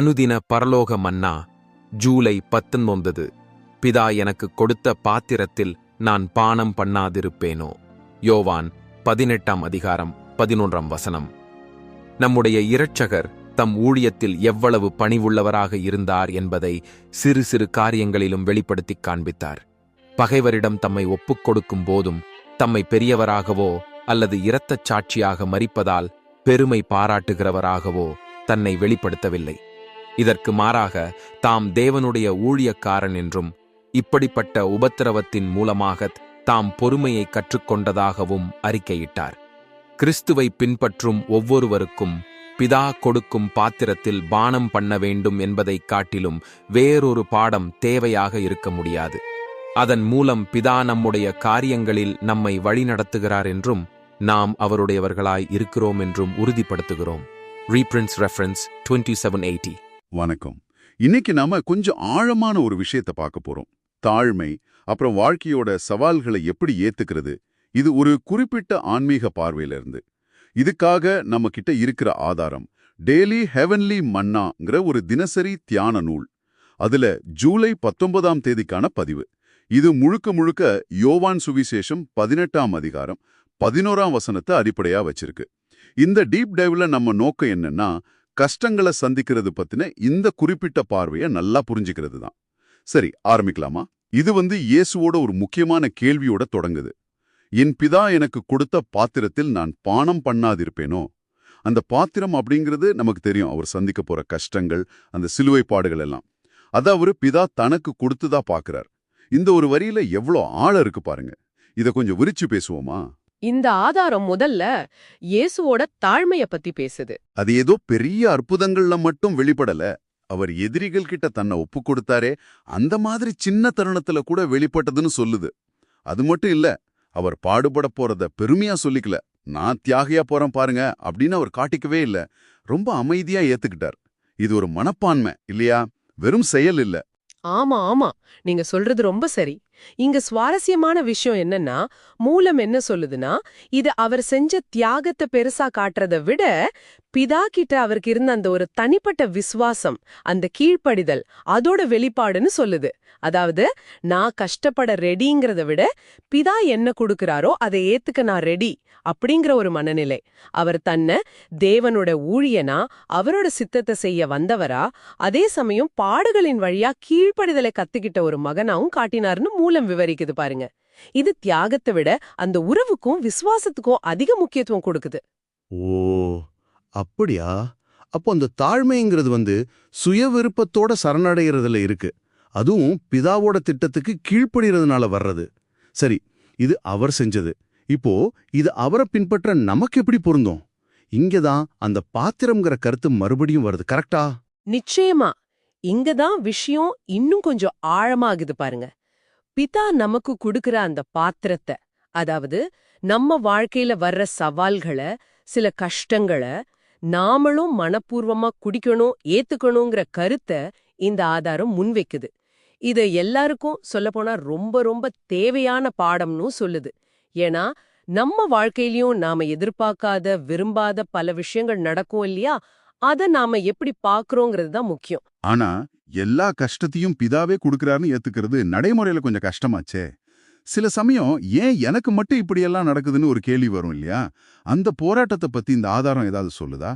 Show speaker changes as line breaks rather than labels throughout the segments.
அனுதின பரலோக மன்னா ஜூலை பத்தொன்பது பிதா எனக்கு கொடுத்த பாத்திரத்தில் நான் பானம் பண்ணாதிருப்பேனோ யோவான் பதினெட்டாம் அதிகாரம் பதினொன்றாம் வசனம் நம்முடைய இரட்சகர் தம் ஊழியத்தில் எவ்வளவு பணிவுள்ளவராக இருந்தார் என்பதை சிறு சிறு காரியங்களிலும் வெளிப்படுத்திக் காண்பித்தார். பகைவரிடம் தம்மை ஒப்புக் கொடுக்கும் போதும் தம்மை பெரியவராகவோ அல்லது இரத்தச் சாட்சியாக மறிப்பதால் பெருமை பாராட்டுகிறவராகவோ தன்னை வெளிப்படுத்தவில்லை. இதற்கு மாறாக தாம் தேவனுடைய ஊழியக்காரன் என்றும் இப்படிப்பட்ட உபத்திரவத்தின் மூலமாக தாம் பொறுமையை கற்றுக்கொண்டதாகவும் அறிக்கையிட்டார். கிறிஸ்துவை பின்பற்றும் ஒவ்வொருவருக்கும் பிதா கொடுக்கும் பாத்திரத்தில் பானம் பண்ண வேண்டும் என்பதைக் காட்டிலும் வேறொரு பாடம் தேவையாக இருக்க முடியாது. அதன் மூலம் பிதா நம்முடைய காரியங்களில் நம்மை வழிநடத்துகிறார் என்றும் நாம் அவருடையவர்களாய் இருக்கிறோம் என்றும் உறுதிப்படுத்துகிறோம். ரீப்ரின்ஸ் ரெஃபரன்ஸ் டுவெண்ட்டி செவன் எயிட்டி
வணக்கம். இன்னைக்கு நாம கொஞ்சம் ஆழமான ஒரு விஷயத்தை பார்க்க போறோம். தாழ்மை அப்புறம் வாழ்க்கையோட சவால்களை எப்படி ஏத்துக்கிறது? இது ஒரு குறிப்பிட்ட ஆன்மீக பார்வையில இருந்து இதுக்காக நம்ம கிட்ட இருக்கிற ஆதாரம் டெய்லி ஹெவன்லி மன்னாங்கிற ஒரு தினசரி தியான நூல். அதுல ஜூலை பத்தொன்பதாம் தேதிக்கான பதிவு. இது முழுக்க முழுக்க யோவான் சுவிசேஷம் பதினெட்டாம் அதிகாரம் பதினோராம் வசனத்தை அடிப்படையா வச்சிருக்கு. இந்த டீப் டைவ்ல நம்ம நோக்கம் என்னன்னா கஷ்டங்களை சந்திக்கிறது பத்தின இந்த குறிப்பிட்ட பார்வையை நல்லா புரிஞ்சுக்கிறது தான் சரி ஆரம்பிக்கலாமா? இது வந்து இயேசுவோட ஒரு முக்கியமான கேள்வியோட தொடங்குது. என் பிதா எனக்கு கொடுத்த பாத்திரத்தில் நான் பானம் பண்ணாதிருப்பேனோ? அந்த பாத்திரம் அப்படிங்கிறது நமக்கு தெரியும். அவர் சந்திக்க போற கஷ்டங்கள் அந்த சிலுவை பாடுகள் எல்லாம். அதை அவரு பிதா தனக்கு கொடுத்துதா பாக்குறார். இந்த ஒரு வரியில எவ்வளோ ஆழம் இருக்கு பாருங்க. இத கொஞ்சம் விரிச்சு பேசுவோமா?
இந்த ஆதாரம் முதல்ல இயேசுவோட தாழ்மைய பத்தி பேசுது.
அது ஏதோ பெரிய அற்புதங்கள்ல மட்டும் வெளிப்படல. அவர் எதிரிகள் கிட்ட தன்னை ஒப்பு கொடுத்தாரே அந்த மாதிரி சின்ன தருணத்துல கூட வெளிப்பட்டதுன்னு சொல்லுது. அது மட்டும் இல்ல அவர் பாடுபட போறத பெருமையா சொல்லிக்கல. நான் தியாகியா போறேன் பாருங்க அப்படின்னு அவர் காட்டிக்கவே இல்ல. ரொம்ப அமைதியா ஏத்துக்கிட்டார். இது ஒரு மனப்பான்மை இல்லையா? வெறும் செயல் இல்ல.
ஆமா ஆமா. நீங்க சொல்றது ரொம்ப சரி. இங்க சுவாரஸ்யமான விஷயம் என்னன்னா மூலம் என்ன சொல்லுதுன்னா இது அவர் செஞ்ச தியாகத்தை பெருசா காட்டுறத விட பிதா கிட்ட அவருக்கு இருந்த அந்த ஒரு தனிப்பட்ட விசுவாசம் அந்த கீழ்ப்படிதல் அதோட வெளிப்பாடுன்னு சொல்லுது. அதாவது நான் கஷ்டப்பட ரெடிங்கிறத விட பிதா என்ன கொடுக்கிறாரோ அதை ஏத்துக்க நான் ரெடி அப்படிங்கிற ஒரு மனநிலை. அவர் தன்னை தேவனோட ஊழியனா அவரோட சித்தத்தை செய்ய வந்தவரா அதே சமயம் பாடுகளின் வழியா கீழ்ப்படிதலை கத்துக்கிட்ட ஒரு மகனாவும் காட்டினார்னு மூலம் விவரிக்குது பாருங்க. இது தியாகத்தை விட அந்த உறவுக்கும் விசுவாசத்துக்கும் அதிக முக்கியத்துவம் கொடுக்குது.
ஓ அப்படியா? அப்போ அந்த தாழ்மைங்கிறது வந்து சுய விருப்பத்தோட சரணடைகிறதுல இருக்கு. அதுவும் பிதாவோட திட்டத்துக்கு கீழ்ப்படுகிறதுனால வர்றது. சரி இது அவர் செஞ்சது. இப்போ இது அவரை பின்பற்ற நமக்கு எப்படி பொருந்தும்? இங்கதான் அந்த பாத்திரம்ங்கிற கருத்து மறுபடியும் வருது. கரெக்டா?
நிச்சயமா. இங்கதான் விஷயம் இன்னும் கொஞ்சம் ஆழமாகுது பாருங்க. பிதா நமக்கு கொடுக்கிற அந்த பாத்திரத்தை அதாவது நம்ம வாழ்க்கையில வர்ற சவால்களை சில கஷ்டங்களை நாமளும் மனப்பூர்வமா குடிக்கணும் ஏத்துக்கணுங்கிற கருத்தை இந்த ஆதாரம் முன்வைக்குது. இது எல்லாருக்கும் சொல்லப்போனா ரொம்ப ரொம்ப தேவையான பாடம்னு சொல்லுது. ஏன்னா நம்ம வாழ்க்கையிலயும் நாம எதிர்பார்க்காத விரும்பாத பல விஷயங்கள் நடக்கும் இல்லையா? அத நாம எப்படி பாக்குறோங்கிறது தான் முக்கியம்.
ஆனா எல்லா கஷ்டத்தையும் பிதாவே கொடுக்கறாருன்னு ஏத்துக்கிறது நடைமுறையில கொஞ்சம் கஷ்டமாச்சே. சில சமயம் ஏன் எனக்கு மட்டும் இப்படியெல்லாம் நடக்குதுன்னு ஒரு கேள்வி வரும் இல்லையா? அந்த போராட்டத்தை பத்தி இந்த ஆதாரம் ஏதாவது சொல்லுதா?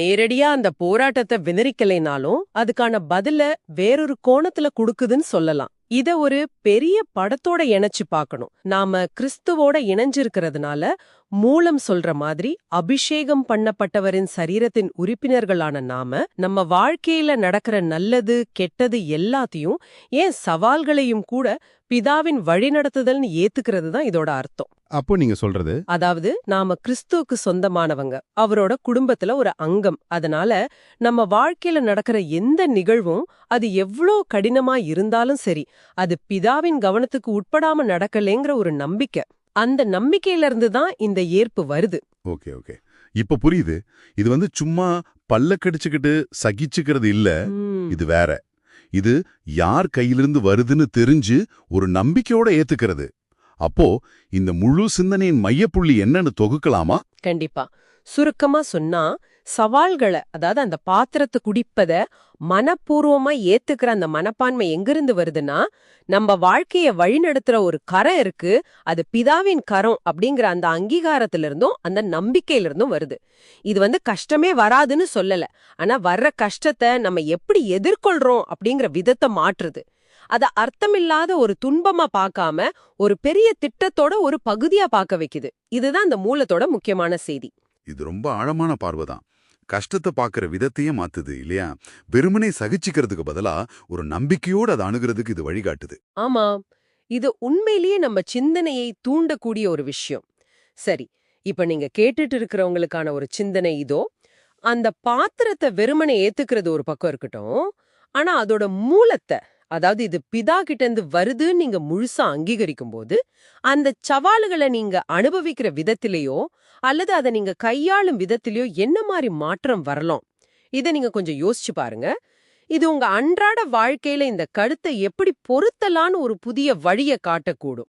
நேரடியா அந்த போராட்டத்தை வினரிக்கலைனாலும் அதுக்கான பதில வேறொரு கோணத்துல குடுக்குதுன்னு சொல்லலாம். இத ஒரு பெரிய படத்தோட இணைச்சு பார்க்கணும். நாம கிறிஸ்துவோட இணைஞ்சிருக்கிறதுனால மூலம் சொல்ற மாதிரி அபிஷேகம் பண்ணப்பட்டவரின் சரீரத்தின் உறுப்பினர்களான நாம நம்ம வாழ்க்கையில நடக்கிற நல்லது கெட்டது எல்லாத்தையும் ஏன் சவால்களையும் கூட பிதாவின் வழிநடத்துதல்னு ஏத்துக்கிறது தான் இதோட அர்த்தம்.
அப்போ நீங்க சொல்றது?
அதாவது நாம கிறிஸ்துவுக்கு சொந்தமானவங்க அவரோட குடும்பத்துல ஒரு அங்கம். அதனால நம்ம வாழ்க்கையில நடக்கிற எந்த நிகழ்வும் அது எவ்ளோ கடினமா இருந்தாலும் சரி அது பிதாவின் கவனத்துக்கு உட்படாம நடக்கலேங்கிற ஒரு நம்பிக்கை. அந்த நம்பிக்கையில இருந்து தான் இந்த ஏற்பு வருது.
Okay okay. இப்ப புரியுது. இது வந்து சும்மா பல்ல கடிச்சுக்கிட்டு சகிச்சுக்கிறது இல்ல. இது வேற. இது யார் கையிலிருந்து வருதுன்னு தெரிஞ்சு ஒரு நம்பிக்கையோட ஏத்துக்கிறது. அப்போ இந்த முழு சிந்தனையின் மையப்புள்ளி என்னன்னு தொகுக்கலாமா?
கண்டிப்பா. சுருக்கமா சொன்னா சவால்களை அதாவது அந்த பாத்திரத்தை குடிப்பத மனப்பூர்வமா ஏத்துக்கிற அந்த மனப்பான்மை எங்கிருந்து வருதுன்னா நம்ம வாழ்க்கைய வழிநடத்துற ஒரு கரம் இருக்கு அது பிதாவின் கரம் அப்படிங்கிற அந்த அங்கீகாரத்துல இருந்தும் அந்த நம்பிக்கையில இருந்தும் வருது. இது வந்து கஷ்டமே வராதுன்னு சொல்லல. ஆனா வர்ற கஷ்டத்தை நம்ம எப்படி எதிர்கொள்றோம் அப்படிங்கிற விதத்தை மாற்றுது. அத அர்த்தமில்லாத ஒரு துன்பமா பார்க்காம ஒரு பெரிய திட்டத்தோட ஒரு பகுதியா பார்க்க வைக்குது. இதுதான் அந்த மூலத்தோட முக்கியமான செய்தி.
இது ரொம்ப ஆழமான பார்வை தான் கஷ்டத்தை பார்க்குற விதத்தையே மாத்துது இல்லையா? வெறுமனே சகிச்சுக்கிறதுக்கு பதிலா ஒரு நம்பிக்கையோடு அதை அணுகிறதுக்கு இது வழிகாட்டுது.
ஆமா. இது உண்மையிலேயே நம்ம சிந்தனையை தூண்டக்கூடிய ஒரு விஷயம். சரி இப்ப நீங்க கேட்டுட்டு இருக்கிறவங்களுக்கான ஒரு சிந்தனை இதோ. அந்த பாத்திரத்தை வெறுமனை ஏத்துக்கிறது ஒரு பக்கம் இருக்கட்டும். ஆனா அதோட மூலத்தை அதாவது இது பிதா கிட்ட இருந்து வருதுன்னு நீங்க முழுசா அங்கீகரிக்கும் போது அந்த சவால்களை நீங்க அனுபவிக்கிற விதத்திலேயோ அல்லது அதை நீங்க கையாளும் விதத்திலயோ என்ன மாதிரி மாற்றம் வரலாம்? இதை நீங்க கொஞ்சம் யோசிச்சு பாருங்க. இது உங்க அன்றாட வாழ்க்கையில இந்த கருத்தை எப்படி பொருத்தலான்னு ஒரு புதிய வழியை காட்டக்கூடும்.